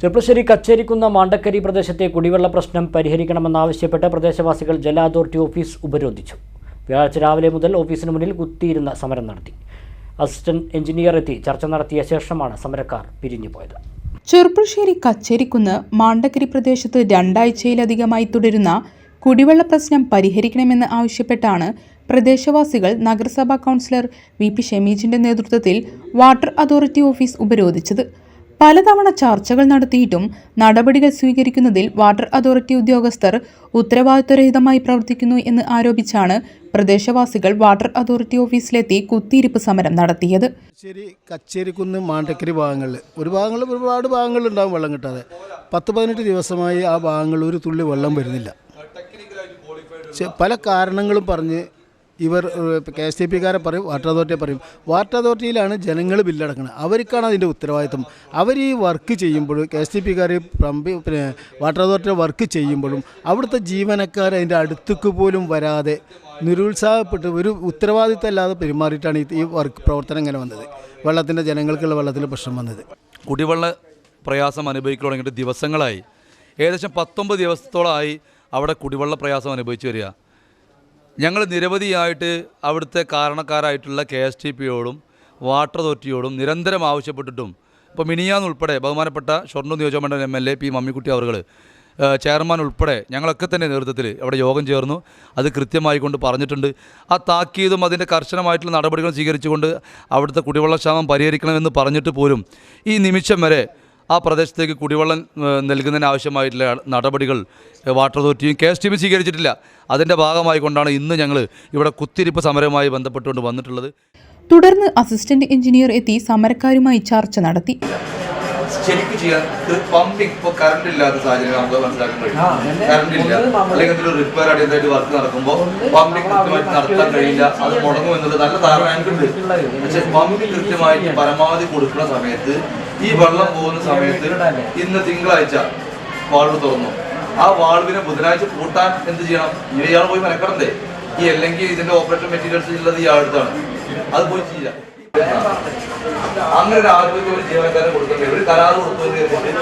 ചെറുപ്പശ്ശേരി കച്ചേരിക്കുന്ന മാണ്ടക്കരി പ്രദേശത്തെ കുടിവെള്ള പ്രശ്നം പരിഹരിക്കണമെന്നാവശ്യപ്പെട്ട് പ്രദേശവാസികൾ ജല അതോറിറ്റി ഓഫീസ് ഉപരോധിച്ചു. വ്യാഴാഴ്ച രാവിലെ മുതൽ ഓഫീസിന് മുന്നിൽ കുത്തിയിരുന്ന സമരം നടത്തി. അസിസ്റ്റന്റ് എഞ്ചിനീയർ എത്തി. ചർച്ച നടത്തിയ ശേഷമാണ് സമരക്കാർ പിരിഞ്ഞുപോയത്. ചെറുപ്പശ്ശേരി കച്ചേരിക്കുന്ന് മാണ്ടക്കരി പ്രദേശത്ത് രണ്ടാഴ്ചയിലധികമായി തുടരുന്ന കുടിവെള്ള പ്രശ്നം പരിഹരിക്കണമെന്ന് ആവശ്യപ്പെട്ടാണ് പ്രദേശവാസികൾ നഗരസഭാ കൗൺസിലർ വി പി ഷമീജിന്റെ നേതൃത്വത്തിൽ വാട്ടർ അതോറിറ്റി ഓഫീസ് ഉപരോധിച്ചത്. പലതവണ ചർച്ചകൾ നടത്തിയിട്ടും നടപടികൾ സ്വീകരിക്കുന്നതിൽ വാട്ടർ അതോറിറ്റി ഉദ്യോഗസ്ഥർ ഉത്തരവാദിത്വരഹിതമായി പ്രവർത്തിക്കുന്നു എന്ന് ആരോപിച്ചാണ് പ്രദേശവാസികൾ വാട്ടർ അതോറിറ്റി ഓഫീസിലെത്തി കുത്തിയിരിപ്പ് സമരം നടത്തിയത്. കച്ചേരിക്കുന്ന് മാണ്ടക്കരി ഭാഗങ്ങളിൽ ഒരു ഭാഗങ്ങളിൽ ഒരുപാട് ഭാഗങ്ങളുണ്ടാവും വെള്ളം കിട്ടാതെ. പത്ത് പതിനെട്ട് ദിവസമായി ആ ഭാഗങ്ങളിൽ ഒരു തുള്ളി വെള്ളം വരുന്നില്ല. പല കാരണങ്ങളും പറഞ്ഞ് ഇവർ കെ എസ് ടി പിക്കാരെ പറയും വാട്ടർ അതോറിറ്റിയെ പറയും. വാട്ടർ അതോറിറ്റിയിലാണ് ജനങ്ങൾ ബില്ലടക്കുന്നത് അവർക്കാണ് അതിന്റെ ഉത്തരവാദിത്വം. അവർ ഈ വർക്ക് ചെയ്യുമ്പോൾ കെ എസ് ടി പിക്കാർ പിന്നെ വാട്ടർ അതോറിറ്റി വർക്ക് ചെയ്യുമ്പോഴും അവിടുത്തെ ജീവനക്കാർ അതിന്റെ അടുത്തേക്ക് പോലും വരാതെ നിരുത്സാഹപ്പെട്ട് ഒരു ഉത്തരവാദിത്തമല്ലാതെ പെരുമാറിയിട്ടാണ് ഈ- ഈ വർക്ക് പ്രവർത്തനം ഇങ്ങനെ വന്നത്. വെള്ളത്തിന്റെ ജനങ്ങൾക്കുള്ള വെള്ളത്തിന്റെ പ്രശ്നം വന്നത്. കുടിവെള്ള പ്രയാസം അനുഭവിക്കാൻ തുടങ്ങിയിട്ട് ദിവസങ്ങളായി. ഏകദേശം പത്തൊമ്പത് ദിവസത്തോളമായി അവിടെ കുടിവെള്ള പ്രയാസം അനുഭവിച്ചു വരിക. ഞങ്ങൾ നിരവധിയായിട്ട് അവിടുത്തെ കാരണക്കാരായിട്ടുള്ള കെ എസ് ടി പിയോടും വാട്ടർ അതോറിറ്റിയോടും നിരന്തരം ആവശ്യപ്പെട്ടിട്ടും ഇപ്പോൾ മിനിയാന്ന് ഉൾപ്പെടെ ബഹുമാനപ്പെട്ട ഷൊർണൂർ നിയോജകമണ്ഡലം M L A P Mammikutty our chairman ഉൾപ്പെടെ ഞങ്ങളൊക്കെ തന്നെ നേതൃത്വത്തിൽ അവിടെ യോഗം ചേർന്നു. അത് കൃത്യമായി കൊണ്ട് പറഞ്ഞിട്ടുണ്ട്. ആ താക്കീതും അതിന്റെ കർശനമായിട്ടുള്ള നടപടികൾ സ്വീകരിച്ചുകൊണ്ട് അവിടുത്തെ കുടിവെള്ളക്ഷാമം പരിഹരിക്കണമെന്ന് പറഞ്ഞിട്ട് പോലും ഈ നിമിഷം വരെ ആ പ്രദേശത്തേക്ക് കുടിവെള്ളം ഏഹ്, നൽകുന്നതിന് ആവശ്യമായിട്ടുള്ള നടപടികൾ വാട്ടർ അതോറിറ്റിയും കെ എസ് ടി ബി സ്വീകരിച്ചിട്ടില്ല. അതിന്റെ ഭാഗമായി കൊണ്ടാണ് ഇന്ന് ഞങ്ങൾ ഇവിടെ കുത്തിരിപ്പ് സമരവുമായി ബന്ധപ്പെട്ടുകൊണ്ട് വന്നിട്ടുള്ളത്. തുടർന്ന് അസിസ്റ്റന്റ് എഞ്ചിനീയർ എത്തി സമരക്കാരുമായി ചർച്ച നടത്തി. ശരിക്കും ചെയ്യാൻ പമ്പിംഗ് ഇപ്പോൾ കറണ്ട് ഇല്ലാത്ത സാഹചര്യം നമുക്ക് മനസ്സിലാക്കാൻ കഴിയും. കറണ്ട് ഇല്ല. അല്ലെങ്കിൽ എന്തെങ്കിലും റിപ്പയർ അടിയന്തരമായിട്ട് വർക്ക് നടക്കുമ്പോൾ പമ്പിംഗ് കൃത്യമായിട്ട് നടത്താൻ കഴിയില്ല. അത് മുടങ്ങും എന്നുള്ളത് നല്ല ധാരണ ഞങ്ങൾക്കുണ്ട് പക്ഷെ പമ്പിംഗ് കൃത്യമായിട്ട് പരമാവധി കൊടുക്കുന്ന സമയത്ത് ഈ വെള്ളം പോകുന്ന സമയത്ത് ഇന്ന് തിങ്കളാഴ്ച വാൾവ് തുറന്നു. ആ വാൾവിനെ ബുധനാഴ്ച പൂട്ടാൻ എന്ത് ചെയ്യണം? ഇനി ഇയാൾ പോയി മെനക്കെടണ്ടേ? ഈ അല്ലെങ്കിൽ ഇതിന്റെ ഓപ്പറേഷൻ മെറ്റീരിയൽസ് ഉള്ളത് ഇയാൾ അടുത്താണ്. അത് പോയി ചെയ്യാം അങ്ങനെ ഒരു ആരോഗ്യ ഒരു ജീവനക്കാരൻ കൊടുക്കേണ്ടി ഒരു കരാർ കൊടുത്തു കരുതിയിട്ട്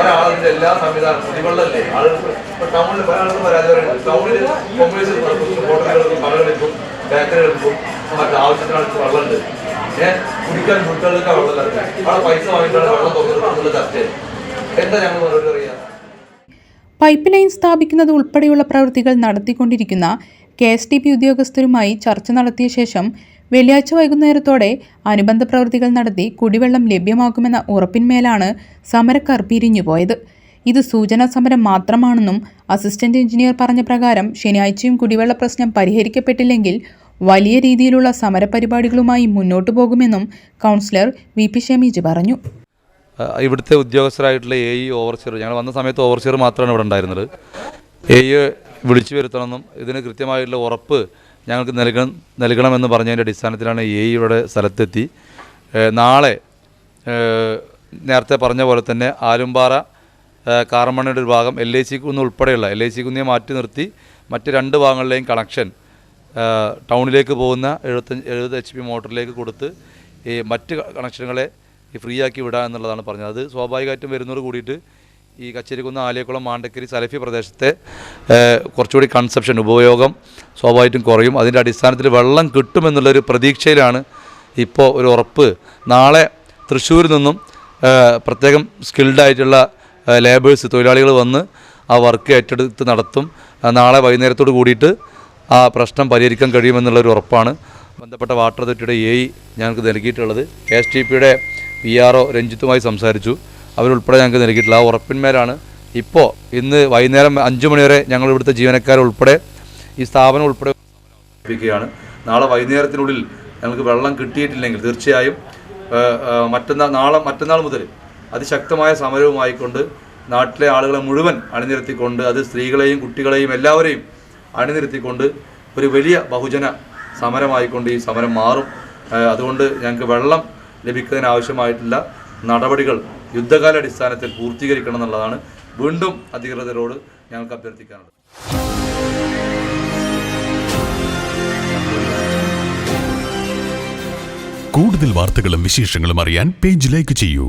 ഒരാളതിന്റെ എല്ലാ സംവിധാനം കുടിവെള്ളമല്ലേ ആളുകൾക്ക് ഇപ്പൊ ടൗണിൽ പല ആളുകളും പരാതി പറയുന്നത് ടൗണിൽ കൊമേഴ്സ്യൽ ഹോട്ടലുകൾക്കും കടകൾക്കും ബേക്കറികൾക്കും മറ്റു ആവശ്യത്തിനടുത്ത് വെള്ളമുണ്ട്. കുടിക്കാൻ കുട്ടികൾക്ക് വെള്ളമില്ല അവിടെ പൈസ വാങ്ങിയിട്ടാണ് വെള്ളം തുറന്നിട്ടുള്ള ചർച്ച എന്താ ഞങ്ങൾ മറുപടി അറിയാം? പൈപ്പ് ലൈൻ സ്ഥാപിക്കുന്നത് ഉൾപ്പെടെയുള്ള പ്രവൃത്തികൾ നടത്തിക്കൊണ്ടിരിക്കുന്ന കെ എസ് ടി പി ഉദ്യോഗസ്ഥരുമായി ചർച്ച നടത്തിയ ശേഷം വെള്ളിയാഴ്ച വൈകുന്നേരത്തോടെ അനുബന്ധ പ്രവൃത്തികൾ നടത്തി കുടിവെള്ളം ലഭ്യമാക്കുമെന്ന ഉറപ്പിന്മേലാണ് സമരക്കാർ പിരിഞ്ഞുപോയത്. ഇത് സൂചനാ സമരം മാത്രമാണെന്നും അസിസ്റ്റന്റ് എഞ്ചിനീയർ പറഞ്ഞ പ്രകാരം ശനിയാഴ്ചയും കുടിവെള്ള പ്രശ്നം പരിഹരിക്കപ്പെട്ടില്ലെങ്കിൽ വലിയ രീതിയിലുള്ള സമരപരിപാടികളുമായി മുന്നോട്ടു പോകുമെന്നും കൗൺസിലർ വി പി ഷമീജ് പറഞ്ഞു. ഇവിടുത്തെ ഉദ്യോഗസ്ഥരായിട്ടുള്ള എ ഇ ഓവർസിയർ ഞങ്ങൾ വന്ന സമയത്ത് ഓവർസിയർ മാത്രമാണ് ഇവിടെ ഉണ്ടായിരുന്നത്. എ ഇ വിളിച്ചു വരുത്തണമെന്നും ഇതിന് കൃത്യമായിട്ടുള്ള ഉറപ്പ് ഞങ്ങൾക്ക് നൽകണം നൽകണമെന്ന് പറഞ്ഞതിന്റെ അടിസ്ഥാനത്തിലാണ് എ ഇയുടെ ഇവിടെ സ്ഥലത്തെത്തി. നാളെ നേരത്തെ പറഞ്ഞ പോലെ തന്നെ ആലുംപാറ കാർമണിയുടെ ഒരു ഭാഗം എൽ ഐ സി കുന്ന് ഉൾപ്പെടെയുള്ള എൽ ഐ സി കുന്നിയെ മാറ്റി നിർത്തി മറ്റ് രണ്ട് ഭാഗങ്ങളിലെയും കണക്ഷൻ ടൗണിലേക്ക് പോകുന്ന എഴുപത്തഞ്ച് എഴുപത് എച്ച് പി മോട്ടറിലേക്ക് കൊടുത്ത് ഈ മറ്റ് കണക്ഷനുകളെ ഫ്രീ ആക്കി വിടുക എന്നുള്ളതാണ് പറഞ്ഞത്. അത് സ്വാഭാവികമായിട്ടും വരുന്നതോട് കൂടിയിട്ട് ഈ കച്ചേരിക്കുന്ന് ആലേക്കുളം മാണ്ടക്കരി സലഫി പ്രദേശത്തെ കുറച്ചുകൂടി കൺസെപ്ഷൻ ഉപയോഗം സ്വാഭാവികമായിട്ടും കുറയും. അതിന്റെ അടിസ്ഥാനത്തിൽ വെള്ളം കിട്ടുമെന്നുള്ളൊരു പ്രതീക്ഷയിലാണ് ഇപ്പോൾ ഒരു ഉറപ്പ്. നാളെ തൃശ്ശൂരിൽ നിന്നും പ്രത്യേകം സ്കിൽഡായിട്ടുള്ള ലേബേഴ്സ് തൊഴിലാളികൾ വന്ന് ആ വർക്ക് ഏറ്റെടുത്ത് നടത്തും. നാളെ വൈകുന്നേരത്തോട് കൂടിയിട്ട് ആ പ്രശ്നം പരിഹരിക്കാൻ കഴിയുമെന്നുള്ള ഒരു ഉറപ്പാണ്. ബന്ധപ്പെട്ട വാട്ടർ അതോറിറ്റിയുടെ എ ഇ ഞങ്ങൾക്ക് നൽകിയിട്ടുള്ളത്. കെ എസ് ടി പിയുടെ പി ആർ ഒ രഞ്ജിത്തുമായി സംസാരിച്ചു. അവരുൾപ്പെടെ ഞങ്ങൾക്ക് നൽകിയിട്ടുള്ള ആ ഉറപ്പിന്മേലാണ് ഇപ്പോൾ ഇന്ന് വൈകുന്നേരം അഞ്ച് മണിവരെ ഞങ്ങൾ ഇവിടുത്തെ ജീവനക്കാരുൾപ്പെടെ ഈ സ്ഥാപനം ഉൾപ്പെടെ ാണ് നാളെ വൈകുന്നേരത്തിനുള്ളിൽ ഞങ്ങൾക്ക് വെള്ളം കിട്ടിയിട്ടില്ലെങ്കിൽ തീർച്ചയായും മറ്റന്നാൾ നാളെ മറ്റന്നാൾ മുതൽ അതിശക്തമായ സമരവുമായിക്കൊണ്ട് നാട്ടിലെ ആളുകളെ മുഴുവൻ അണിനിരത്തിക്കൊണ്ട് അത് സ്ത്രീകളെയും കുട്ടികളെയും എല്ലാവരെയും അണിനിരത്തിക്കൊണ്ട് ഒരു വലിയ ബഹുജന സമരമായിക്കൊണ്ട് ഈ സമരം മാറും. അതുകൊണ്ട് ഞങ്ങൾക്ക് വെള്ളം ലഭിക്കുന്നതിന് ആവശ്യമായിട്ടുള്ള നടപടികൾ യുദ്ധകാലാടിസ്ഥാനത്തിൽ പൂർത്തീകരിക്കണം എന്നുള്ളതാണ് വീണ്ടും അധികൃതരോട് ഞങ്ങൾക്ക് അഭ്യർത്ഥിക്കാനുള്ളത്. കൂടുതൽ വാർത്തകളും വിശേഷങ്ങളും അറിയാൻ പേജ് ലൈക്ക് ചെയ്യൂ.